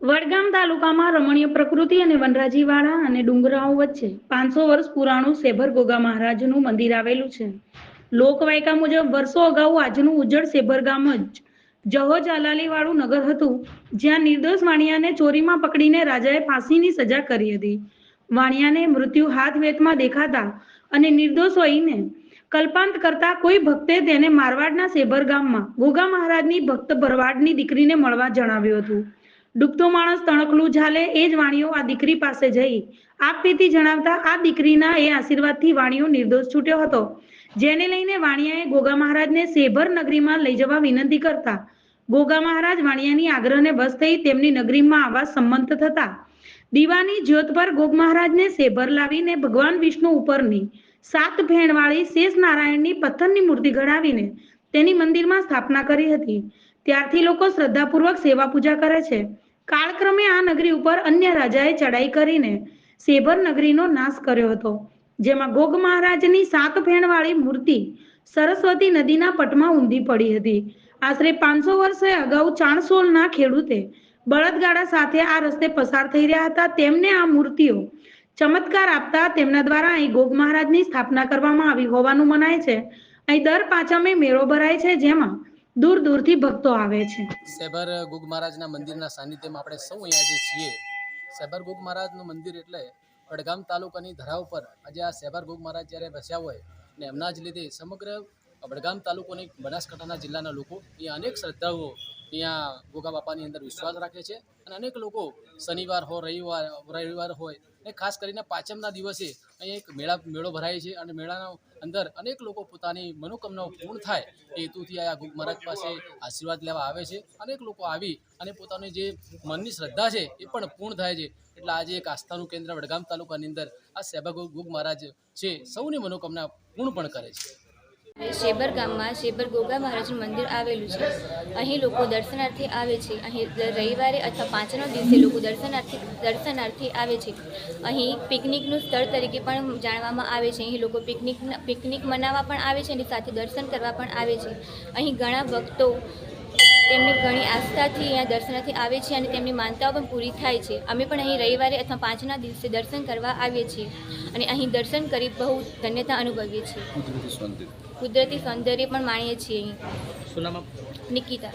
વડગામ તાલુકામાં રમણીય પ્રકૃતિ અને વનરાજીવાળા અને ડુંગરાઓ વચ્ચે પાંચસો વર્ષ પુરાણું સેભર ગોગા મહારાજનું મંદિર આવેલું છે. લોકવાયકા મુજબ વર્ષો અગાઉ આજનું ઉજ્જડ સેભર ગામ જ જહો જાલાલીવાળું નગર હતું, જ્યાં નિર્દોષ વાણિયાને ચોરીમાં પકડીને રાજાએ ફાંસીની સજા કરી હતી. વાણિયાને મૃત્યુ હાથ વેતમાં દેખાતા અને નિર્દોષ હોઈને કલ્પાંત કરતા કોઈ ભક્તે તેને મારવાડના સેભર ગામમાં ગોગા મહારાજની ભક્ત ભરવાડની દીકરીને મળવા જણાવ્યું હતું. ડૂબતો માણસ તણકલું ઝાલે એ જ વાણીઓ આ દીકરી પાસે જઈ. આપ પીતી જણાવતા આ દીકરીના એ આશીર્વાદથી વાણીઓ નિર્દોષ છૂટ્યો હતો. જેને લઈને વાણિયાએ ગોગા મહારાજને સેભર નગરીમાં લઈ જવા વિનંતી કરતા. ગોગા મહારાજ વાણિયાની આગ્રહને બસ થઈ તેમની નગરીમાં આવવા સંમત થતા. દીવાની જ્યોત પર ગોગ મહારાજને સેભર લાવીને ભગવાન વિષ્ણુ ઉપરની સાત ભેણવાળી શેષ નારાયણની પથ્થરની મૂર્તિ ઘડાવીને તેની મંદિરમાં સ્થાપના કરી હતી. ત્યારથી લોકો શ્રદ્ધાપૂર્વક સેવા પૂજા કરે છે. કાળક્રમે આ નગરી ઉપર અન્ય રાજાએ ચડાઈ કરીને સેભર નગરીનો નાશ કર્યો હતો, જેમાં ગોગ મહારાજની સાત ફેણવાળી મૂર્તિ સરસ્વતી નદીના પટમાં ઊંધી પડી હતી. આશરે પાંચસો વર્ષે અગાઉ ચાણસોલના ખેડૂતે બળદગાડા સાથે આ રસ્તે પસાર થઈ રહ્યા હતા. તેમને આ મૂર્તિઓ ચમત્કાર આપતા તેમના દ્વારા અહીં ગોગ મહારાજની સ્થાપના કરવામાં આવી હોવાનું મનાય છે. અહીં દર પાંચમે મેળો ભરાય છે, જેમાં દૂર દૂરથી ભક્તો આવે છે. સેબર ગુગ મહારાજના મંદિરના સાનિધ્યમાં આપણે સૌ અહીંયા જે છીએ, સેબર ગુગ મહારાજનું મંદિર એટલે વડગામ તાલુકાની ધરા ઉપર આજે આ સેબર ગુગ મહારાજ જ્યારે વસ્યા હોય ને એમના જ લીધે સમગ્ર વડગામ તાલુકોની બનાસકાંઠાના જિલ્લાના લોકો અહીંયા અનેક શ્રદ્ધાળુઓ અહીંયા ગોગા બાપાની અંદર વિશ્વાસ રાખે છે અને અનેક લોકો શનિવાર હોય રવિવાર રવિવાર હોય અને ખાસ કરીને પાંચમના દિવસે અહીંયા એક મેળા, મેળો ભરાય છે અને મેળાના અંદર અનેક લોકો પોતાની મનોકામનાઓ પૂર્ણ થાય એ હેતુથી આ ગુગ મહારાજ પાસે આશીર્વાદ લેવા આવે છે. અનેક લોકો આવી અને પોતાની જે મનની શ્રદ્ધા છે એ પણ પૂર્ણ થાય છે. એટલે આજે એક આસ્થાનું કેન્દ્ર વડગામ તાલુકાની અંદર આ સેબા ગુગ મહારાજ છે, સૌની મનોકામના પૂર્ણ પણ કરે છે. શેબર ગામમાં, શેબર ગોગા મહારાજનું મંદિર આવેલું છે. અહીં લોકો દર્શનાર્થે આવે છે. અહીં રવિવારે અથવા પાંચના દિવસે લોકો દર્શનાર્થે દર્શનાર્થે આવે છે. અહીં પિકનિકનું સ્થળ તરીકે પણ જાણવામાં આવે છે. અહીં લોકો પિકનિક પિકનિક મનાવવા પણ આવે છે અને સાથે દર્શન કરવા પણ આવે છે. અહીં ઘણા ભક્તો તેમની ઘણી આસ્થાથી અહીંયા દર્શનાર્થે આવે છે અને તેમની માનતાઓ પણ પૂરી થાય છે. અમે પણ અહીં રવિવારે અથવા પાંચના દિવસે દર્શન કરવા આવીએ છીએ અને અહીં દર્શન કરી બહુ ધન્યતા અનુભવીએ છીએ. કુદરતી સૌંદર્ય પણ માણીએ છીએ. નિકિતા.